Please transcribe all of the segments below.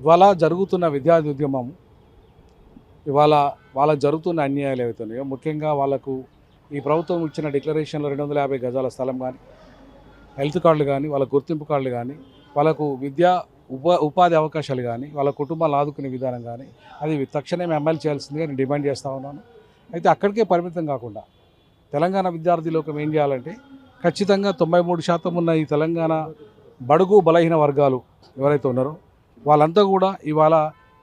ఇవాళ జరుగుతున్న విద్యార్థి ఉద్యమం ఇవాళ వాళ్ళ జరుగుతున్న అన్యాయాలు ఏవైతున్నాయో ముఖ్యంగా వాళ్ళకు ఈ ప్రభుత్వం ఇచ్చిన డిక్లరేషన్లో రెండు వందల యాభై గజాల స్థలం కానీ హెల్త్ కార్డులు కానీ వాళ్ళ గుర్తింపు కార్డులు కానీ వాళ్ళకు విద్యా ఉపా ఉపాధి అవకాశాలు కానీ వాళ్ళ కుటుంబాలు ఆదుకునే విధానం కానీ అది తక్షణమే అమలు చేయాల్సిందిగా నేను డిమాండ్ చేస్తూ ఉన్నాను. అయితే అక్కడికే పరిమితం కాకుండా తెలంగాణ విద్యార్థి లోకం ఏం చేయాలంటే ఖచ్చితంగా తొంభై మూడు శాతం ఉన్న ఈ తెలంగాణ బడుగు బలహీన వర్గాలు ఎవరైతే ఉన్నారో వాళ్ళంతా కూడా ఇవాళ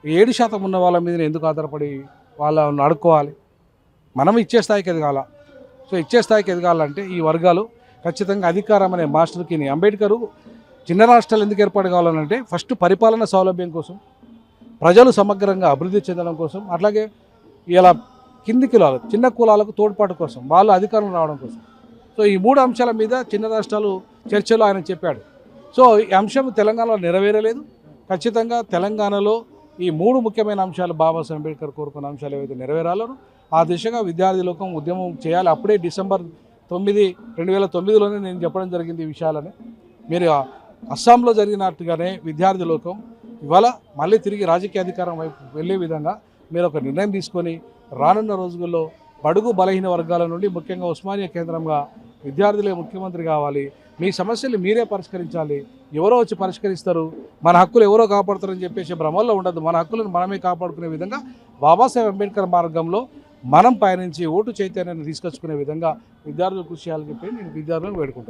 ఏడు శాతం ఉన్న వాళ్ళ మీద ఎందుకు ఆధారపడి వాళ్ళని అడుక్కోవాలి మనం ఇచ్చే స్థాయికి ఎదగాల. సో ఇచ్చే స్థాయికి ఎదగాలంటే ఈ వర్గాలు ఖచ్చితంగా అధికారం అనే మాస్టర్కి అంబేద్కరు చిన్న రాష్ట్రాలు ఎందుకు ఏర్పాటు కావాలనంటే ఫస్ట్ పరిపాలన సౌలభ్యం కోసం ప్రజలు సమగ్రంగా అభివృద్ధి చెందడం కోసం అట్లాగే ఇలా కింది కులాలు చిన్న కులాలకు తోడ్పాటు కోసం వాళ్ళు అధికారం రావడం కోసం. సో ఈ మూడు అంశాల మీద చిన్న రాష్ట్రాలు చర్చలో ఆయన చెప్పాడు. సో ఈ అంశం తెలంగాణలో నెరవేరలేదు. ఖచ్చితంగా తెలంగాణలో ఈ మూడు ముఖ్యమైన అంశాలు బాబాసాహెబ్ అంబేద్కర్ కోరుకున్న అంశాలు ఏవైతే నెరవేరాలో ఆ దిశగా విద్యార్థి లోకం ఉద్యమం చేయాలి. అప్పుడే డిసెంబర్ తొమ్మిది రెండు వేల తొమ్మిదిలోనే నేను చెప్పడం జరిగింది ఈ విషయాలని. మీరు అస్సాంలో జరిగినట్టుగానే విద్యార్థి లోకం ఇవాళ మళ్ళీ తిరిగి రాజకీయ అధికారం వైపు వెళ్ళే విధంగా మీరు ఒక నిర్ణయం తీసుకొని రానున్న రోజుల్లో బడుగు బలహీన వర్గాల నుండి ముఖ్యంగా ఉస్మానియా కేంద్రంగా విద్యార్థులే ముఖ్యమంత్రి కావాలి. మీ సమస్యలు మీరే పరిష్కరించాలి. ఎవరో వచ్చి పరిష్కరిస్తారు. మన హక్కులు ఎవరో కాపాడుతారని చెప్పేసి భ్రమల్లో ఉండదు మన హక్కులను మనమే కాపాడుకునే విధంగా బాబాసాహెబ్ అంబేద్కర్ మార్గంలో మనం పయనించి ఓటు చైతన్యాన్ని తీసుకొచ్చుకునే విధంగా విద్యార్థులు కృషి చేయాలని చెప్పి నేను విద్యార్థులను వేడుకుంటాను